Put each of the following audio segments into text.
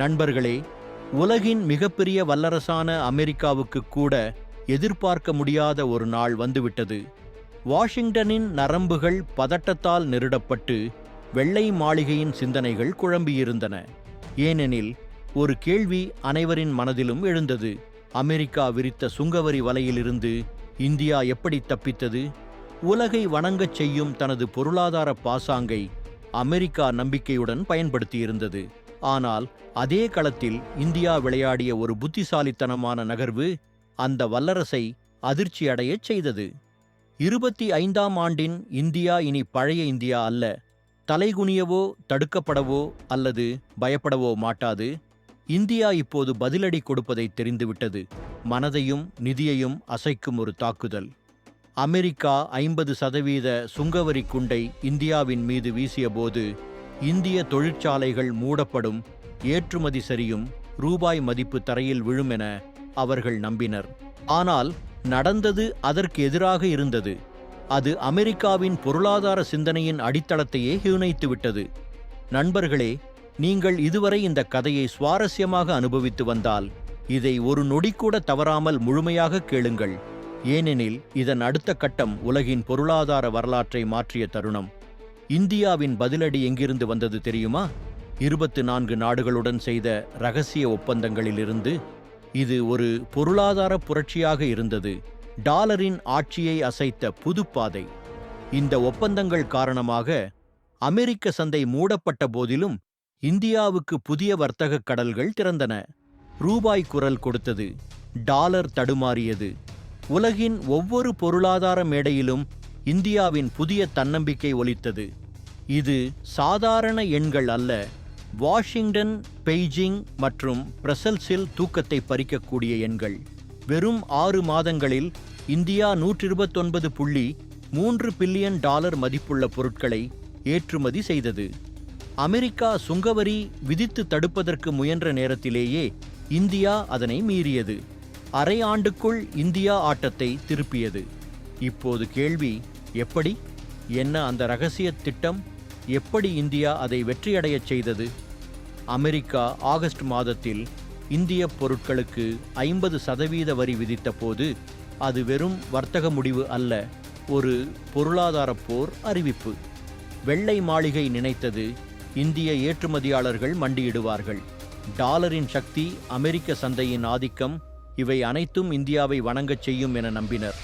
நண்பர்களே உலகின் மிகப்பெரிய வல்லரசான அமெரிக்காவுக்கு கூட எதிர்பார்க்க முடியாத ஒரு நாள் வந்துவிட்டது. வாஷிங்டனின் நரம்புகள் பதட்டத்தால் நெருடப்பட்டு வெள்ளை மாளிகையின் சிந்தனைகள் குழம்பியிருந்தன. ஏனெனில் ஒரு கேள்வி அனைவரின் மனதிலும் எழுந்தது. அமெரிக்கா விரித்த சுங்கவரி வலையிலிருந்து இந்தியா எப்படி தப்பித்தது? உலகை வணங்கச் செய்யும் தனது பொருளாதார பாசாங்கை அமெரிக்கா நம்பிக்கையுடன் பயன்படுத்தியிருந்தது. ஆனால் அதே களத்தில் இந்தியா விளையாடிய ஒரு புத்திசாலித்தனமான நகர்வு அந்த வல்லரசை அதிர்ச்சியடையச் செய்தது. இருபத்தி ஐந்தாம் ஆண்டின் இந்தியா இனி பழைய இந்தியா அல்ல. தலைகுனியவோ தடுக்கப்படவோ அல்லது பயப்படவோ மாட்டாது. இந்தியா இப்போது பதிலடி கொடுப்பதை தெரிந்துவிட்டது. மனதையும் நிதியையும் அசைக்கும் ஒரு தாக்குதல். அமெரிக்கா ஐம்பது சதவீத சுங்கவரி குண்டை இந்தியாவின் மீது வீசியபோது இந்திய தொழிற்சாலைகள் மூடப்படும் ஏற்றுமதி சரியும் ரூபாய் மதிப்பு தரையில் விழும் என அவர்கள் நம்பினர். ஆனால் நடந்தது அதற்கு எதிராக இருந்தது. அது அமெரிக்காவின் பொருளாதார சிந்தனையின் அடித்தளத்தையே ஹீணைத்துவிட்டது நண்பர்களே நீங்கள் இதுவரை இந்த கதையை சுவாரஸ்யமாக அனுபவித்து வந்தால் இதை ஒரு நொடி கூட தவறாமல் முழுமையாக கேளுங்கள். ஏனெனில் இதன் அடுத்த கட்டம் உலகின் பொருளாதார வரலாற்றை மாற்றிய தருணம். இந்தியாவின் பதிலடி எங்கிருந்து வந்தது தெரியுமா? இருபத்து நான்கு நாடுகளுடன் செய்த ரகசிய ஒப்பந்தங்களிலிருந்து இது ஒரு பொருளாதார புரட்சியாக இருந்தது. டாலரின் ஆட்சியை அசைத்த புதுப்பாதை. இந்த ஒப்பந்தங்கள் காரணமாக அமெரிக்க சந்தை மூடப்பட்ட போதிலும் இந்தியாவுக்கு புதிய வர்த்தக கடல்கள் திறந்தன. ரூபாய் குரல் கொடுத்தது. டாலர் தடுமாறியது. உலகின் ஒவ்வொரு பொருளாதார மேடையிலும் இந்தியாவின் புதிய தன்னம்பிக்கை ஒலித்தது. இது சாதாரண எண்கள் அல்ல. வாஷிங்டன் பெய்ஜிங் மற்றும் பிரசல்ஸில் தூக்கத்தை பறிக்கக்கூடிய எண்கள். வெறும் ஆறு மாதங்களில் இந்தியா நூற்றி இருபத்தொன்பது புள்ளி மூன்று பில்லியன் டாலர் மதிப்புள்ள பொருட்களை ஏற்றுமதி செய்தது. அமெரிக்கா சுங்கவரி விதித்து தடுப்பதற்கு முயன்ற நேரத்திலேயே இந்தியா அதனை மீறியது. அரை ஆண்டுக்குள் இந்தியா ஆட்டத்தை திருப்பியது. இப்போது கேள்வி எப்படி? என்ன அந்த ரகசிய திட்டம்? எப்படி இந்தியா அதை வெற்றியடையச் செய்தது? அமெரிக்கா ஆகஸ்ட் மாதத்தில் இந்திய பொருட்களுக்கு ஐம்பது சதவீத வரி விதித்த போது அது வெறும் வர்த்தக முடிவு அல்ல ஒரு பொருளாதார போர் அறிவிப்பு. வெள்ளை மாளிகை நினைத்தது இந்திய ஏற்றுமதியாளர்கள் மண்டியிடுவார்கள். டாலரின் சக்தி அமெரிக்க சந்தையின் ஆதிக்கம் இவை அனைத்தும் இந்தியாவை வணங்கச் செய்யும் என நம்பினர்.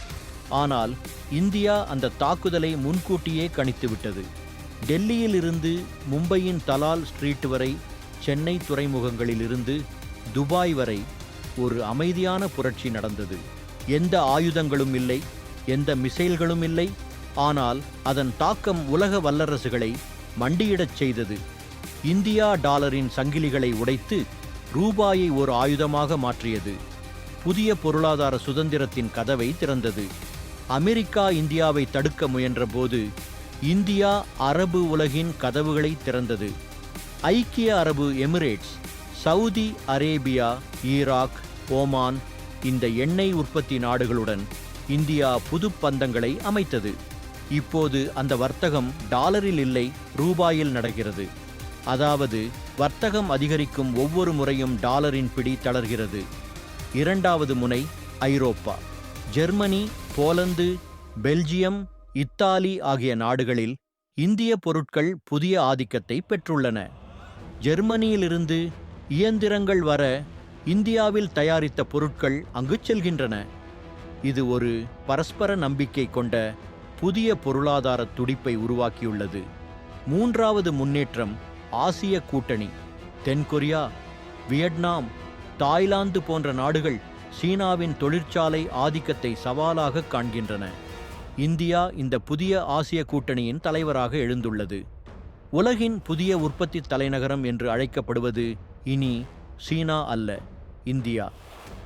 ஆனால் இந்தியா அந்த தாக்குதலை முன்கூட்டியே கணித்துவிட்டது. டெல்லியிலிருந்து மும்பையின் தலால் ஸ்ட்ரீட் வரை சென்னை துறைமுகங்களிலிருந்து துபாய் வரை ஒரு அமைதியான புரட்சி நடந்தது. எந்த ஆயுதங்களும் இல்லை எந்த மிசைல்களும் இல்லை. ஆனால் அதன் தாக்கம் உலக வல்லரசுகளை மண்டியிடச் செய்தது. இந்தியா டாலரின் சங்கிலிகளை உடைத்து ரூபாயை ஒரு ஆயுதமாக மாற்றியது. புதிய பொருளாதார சுதந்திரத்தின் கதவை திறந்தது. அமெரிக்கா இந்தியாவை தடுக்க முயன்றபோது இந்தியா அரபு உலகின் கதவுகளை திறந்தது. ஐக்கிய அரபு Emirates Saudi Arabia Iraq Oman இந்த எண்ணெய் உற்பத்தி நாடுகளுடன் இந்தியா புது பந்தங்களை அமைத்தது. இப்போது அந்த வர்த்தகம் டாலரில் இல்லை ரூபாயில் நடக்கிறது. அதாவது வர்த்தகம் அதிகரிக்கும் ஒவ்வொரு முறையும் டாலரின் பிடி தளர்கிறது. இரண்டாவது முனை Europe. Germany Poland Belgium Italy ஆகிய நாடுகளில் இந்திய பொருட்கள் புதிய ஆதிக்கத்தை பெற்றுள்ளன. ஜெர்மனியிலிருந்து இயந்திரங்கள் வர இந்தியாவில் தயாரித்த பொருட்கள் அங்கு செல்கின்றன. இது ஒரு பரஸ்பர நம்பிக்கை கொண்ட புதிய பொருளாதார துடிப்பை உருவாக்கியுள்ளது. மூன்றாவது முன்னேற்றம் ஆசிய கூட்டணி. தென்கொரியா வியட்நாம் தாய்லாந்து போன்ற நாடுகள் சீனாவின் தொழிற்சாலை ஆதிக்கத்தை சவாலாக காண்கின்றன. இந்தியா இந்த புதிய ஆசிய கூட்டணியின் தலைவராக எழுந்துள்ளது. உலகின் புதிய உற்பத்தி தலைநகரம் என்று அழைக்கப்படுவது இனி சீனா அல்ல இந்தியா.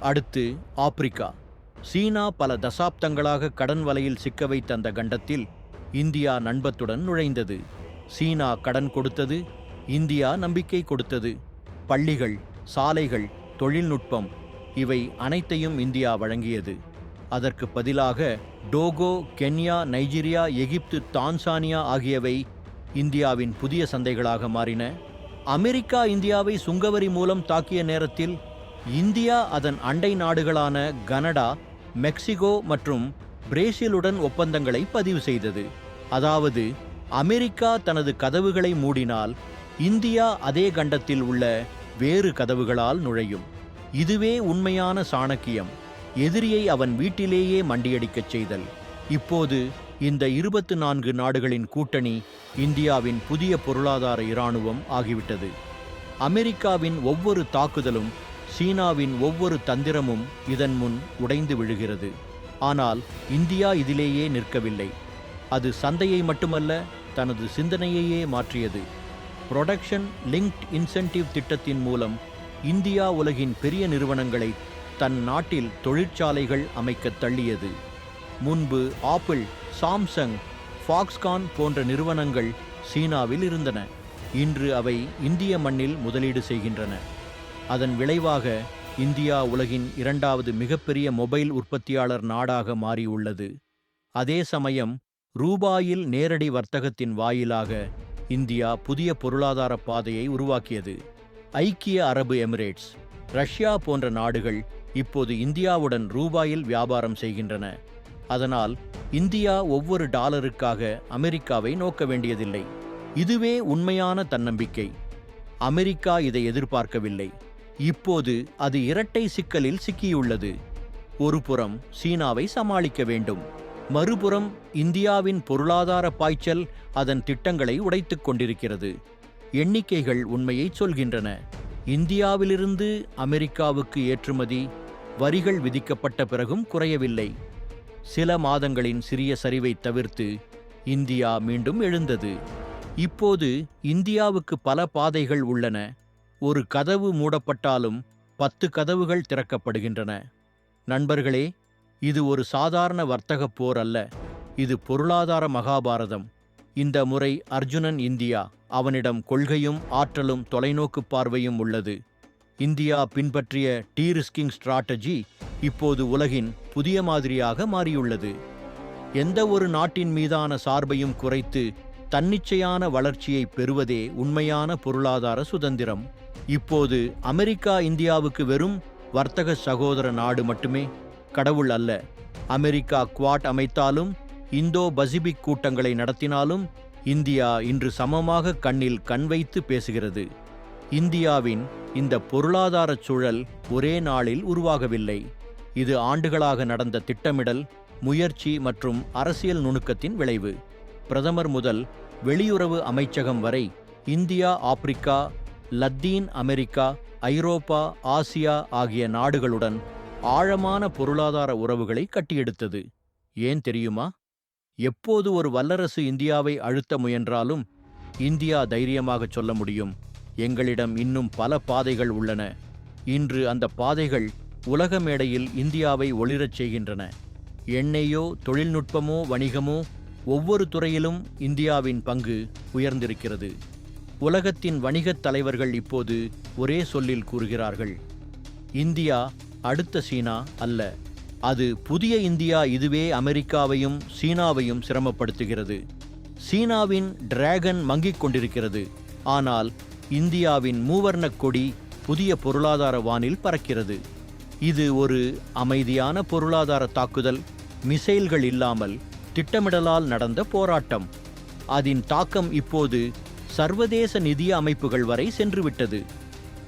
அடுத்து ஆப்பிரிக்கா. சீனா பல தசாப்தங்களாக கடன் வலையில் சிக்க வைத்த அந்த கண்டத்தில் இந்தியா நண்பத்துடன் நுழைந்தது. சீனா கடன் கொடுத்தது இந்தியா நம்பிக்கை கொடுத்தது. பள்ளிகள் சாலைகள் தொழில்நுட்பம் இவை அனைத்தையும் இந்தியா வழங்கியது. அதற்கு பதிலாக Togo Kenya Nigeria Egypt Tanzania ஆகியவை இந்தியாவின் புதிய சந்தைகளாக மாறின. அமெரிக்கா இந்தியாவை சுங்கவரி மூலம் தாக்கிய நேரத்தில் இந்தியா அதன் அண்டை நாடுகளான கனடா மெக்சிகோ மற்றும் பிரேசிலுடன் ஒப்பந்தங்களை பதிவு செய்தது. அதாவது அமெரிக்கா தனது கதவுகளை மூடினால் இந்தியா அதே கண்டத்தில் உள்ள வேறு கதவுகளால் நுழையும். இதுவே உண்மையான சாணக்கியம். எதிரியை அவன் வீட்டிலேயே மண்டியடிக்கச் செய்தல். இப்போது இந்த இருபத்து நான்கு நாடுகளின் கூட்டணி இந்தியாவின் புதிய பொருளாதார இராணுவம் ஆகிவிட்டது. அமெரிக்காவின் ஒவ்வொரு தாக்குதலும் சீனாவின் ஒவ்வொரு தந்திரமும் இதன் முன் உடைந்து விழுகிறது. ஆனால் இந்தியா இதிலேயே நிற்கவில்லை. அது சந்தையை மட்டுமல்ல தனது சிந்தனையையே மாற்றியது. புரொடக்ஷன் லிங்க்ட் இன்சென்டிவ் திட்டத்தின் மூலம் இந்தியா உலகின் பெரிய நிறுவனங்களை தன் நாட்டில் தொழிற்சாலைகள் அமைக்கத் தள்ளியது. முன்பு ஆப்பிள் சாம்சங் ஃபாக்ஸ்கான் போன்ற நிறுவனங்கள் சீனாவில் இருந்தன. இன்று அவை இந்திய மண்ணில் முதலீடு செய்கின்றன. அதன் விளைவாக இந்தியா உலகின் இரண்டாவது மிகப்பெரிய மொபைல் உற்பத்தியாளர் நாடாக மாறியுள்ளது. அதே சமயம் ரூபாயில் நேரடி வர்த்தகத்தின் வாயிலாக இந்தியா புதிய பொருளாதார பாதையை உருவாக்கியது. ஐக்கிய அரபு எமிரேட்ஸ் ரஷ்யா போன்ற நாடுகள் இப்போது இந்தியாவுடன் ரூபாயில் வியாபாரம் செய்கின்றன. அதனால் இந்தியா ஒவ்வொரு டாலருக்காக அமெரிக்காவை நோக்க வேண்டியதில்லை. இதுவே உண்மையான தன்னம்பிக்கை. அமெரிக்கா இதை எதிர்பார்க்கவில்லை. இப்போது அது இரட்டை சிக்கலில் சிக்கியுள்ளது. ஒருபுறம் சீனாவை சமாளிக்க வேண்டும். மறுபுறம் இந்தியாவின் பொருளாதார பாய்ச்சல் அதன் திட்டங்களை உடைத்துக் கொண்டிருக்கிறது. எண்ணிக்கைகள் உண்மையை சொல்கின்றன. இந்தியாவிலிருந்து அமெரிக்காவுக்கு ஏற்றுமதி வரிகள் விதிக்கப்பட்ட பிறகும் குறையவில்லை. சில மாதங்களின் சிறிய சரிவை தவிர்த்து இந்தியா மீண்டும் எழுந்தது. இப்போது இந்தியாவுக்கு பல பாதைகள் உள்ளன. ஒரு கதவு மூடப்பட்டாலும் பத்து கதவுகள் திறக்கப்படுகின்றன. நண்பர்களே இது ஒரு சாதாரண வர்த்தகப் போர் அல்ல. இது பொருளாதார மகாபாரதம். இந்த முறை அர்ஜுனன் இந்தியா அவனிடம் கொள்கையும் ஆற்றலும் தொலைநோக்கு பார்வையும் உள்ளது. இந்தியா பின்பற்றிய டீ ரிஸ்கிங் ஸ்ட்ராட்டஜி இப்போது உலகின் புதிய மாதிரியாக மாறியுள்ளது. எந்த ஒரு நாட்டின் மீதான சார்பையும் குறைத்து தன்னிச்சையான வளர்ச்சியை பெறுவதே உண்மையான பொருளாதார சுதந்திரம். இப்போது அமெரிக்கா இந்தியாவுக்கு வெறும் வர்த்தக சகோதர நாடு மட்டுமே கடவுள் அல்ல. அமெரிக்கா குவாட் அமைத்தாலும் இந்தோ பசிபிக் கூட்டங்களை நடத்தினாலும் இந்தியா இன்று சமமாக கண்ணில் கண் வைத்து பேசுகிறது. இந்தியாவின் இந்த பொருளாதார சூழல் ஒரே நாளில் உருவாகவில்லை. இது ஆண்டுகளாக நடந்த திட்டமிடல் முயற்சி மற்றும் அரசியல் நுணுக்கத்தின் விளைவு. பிரதமர் முதல் வெளியுறவு அமைச்சகம் வரை India Africa Latin America Europe Asia ஆகிய நாடுகளுடன் ஆழமான பொருளாதார உறவுகளை கட்டியெடுத்தது. ஏன் தெரியுமா? எப்போது ஒரு வல்லரசு இந்தியாவை அழுத்த முயன்றாலும் இந்தியா தைரியமாகச் சொல்ல முடியும். எங்களிடம் இன்னும் பல பாதைகள் உள்ளன. இன்று அந்த பாதைகள் உலக மேடையில் இந்தியாவை ஒளிரச் செய்கின்றன. எண்ணெயோ தொழில்நுட்பமோ வணிகமோ ஒவ்வொரு துறையிலும் இந்தியாவின் பங்கு உயர்ந்திருக்கிறது. உலகத்தின் வணிகத் தலைவர்கள் இப்போது ஒரே சொல்லில் கூறுகிறார்கள். இந்தியா அடுத்த சீனா அல்ல. அது புதிய இந்தியா இதுவே அமெரிக்காவையும் சீனாவையும் சிரமப்படுத்துகிறது. சீனாவின் டிராகன் மங்கிக் கொண்டிருக்கிறது. ஆனால் இந்தியாவின் மூவர்ணக் கொடி புதிய பொருளாதார வானில் பறக்கிறது. இது ஒரு அமைதியான பொருளாதார தாக்குதல் மிசைல்கள் இல்லாமல் திட்டமிடலால் நடந்த போராட்டம். அதன் தாக்கம் இப்போது சர்வதேச நிதிய அமைப்புகள் வரை சென்றுவிட்டது.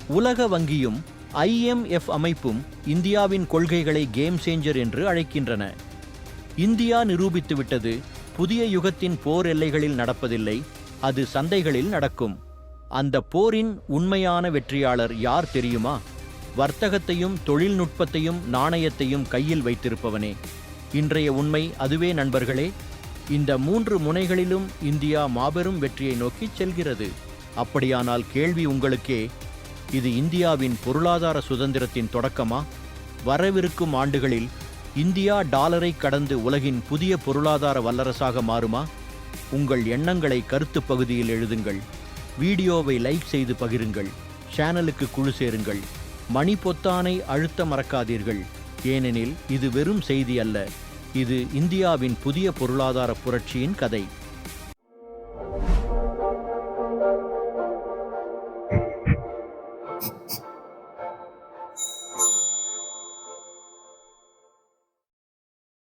உலக வங்கியும் ஐஎம்எஃப் அமைப்பும் இந்தியாவின் கொள்கைகளை கேம் சேஞ்சர் என்று அழைக்கின்றன. இந்தியா நிரூபித்துவிட்டது புதிய யுகத்தின் போர் எல்லைகளில் நடப்பதில்லை அது சந்தைகளில் நடக்கும். அந்த போரின் உண்மையான வெற்றியாளர் யார் தெரியுமா? வர்த்தகத்தையும் தொழில்நுட்பத்தையும் நாணயத்தையும் கையில் வைத்திருப்பவனே. இன்றைய உண்மை அதுவே நண்பர்களே இந்த மூன்று முனைகளிலும் இந்தியா மாபெரும் வெற்றியை நோக்கிச் செல்கிறது. அப்படியானால் கேள்வி உங்களுக்கே இது இந்தியாவின் பொருளாதார சுதந்திரத்தின் தொடக்கமா? வரவிருக்கும் ஆண்டுகளில் இந்தியா டாலரை கடந்து உலகின் புதிய பொருளாதார வல்லரசாக மாறுமா? உங்கள் எண்ணங்களை கருத்து பகுதியில் எழுதுங்கள். வீடியோவை லைக் செய்து பகிருங்கள். சேனலுக்கு குழு சேருங்கள். மணி பொத்தானை அழுத்த மறக்காதீர்கள். ஏனெனில் இது வெறும் செய்தி அல்ல. இது இந்தியாவின் புதிய பொருளாதார புரட்சியின் கதை.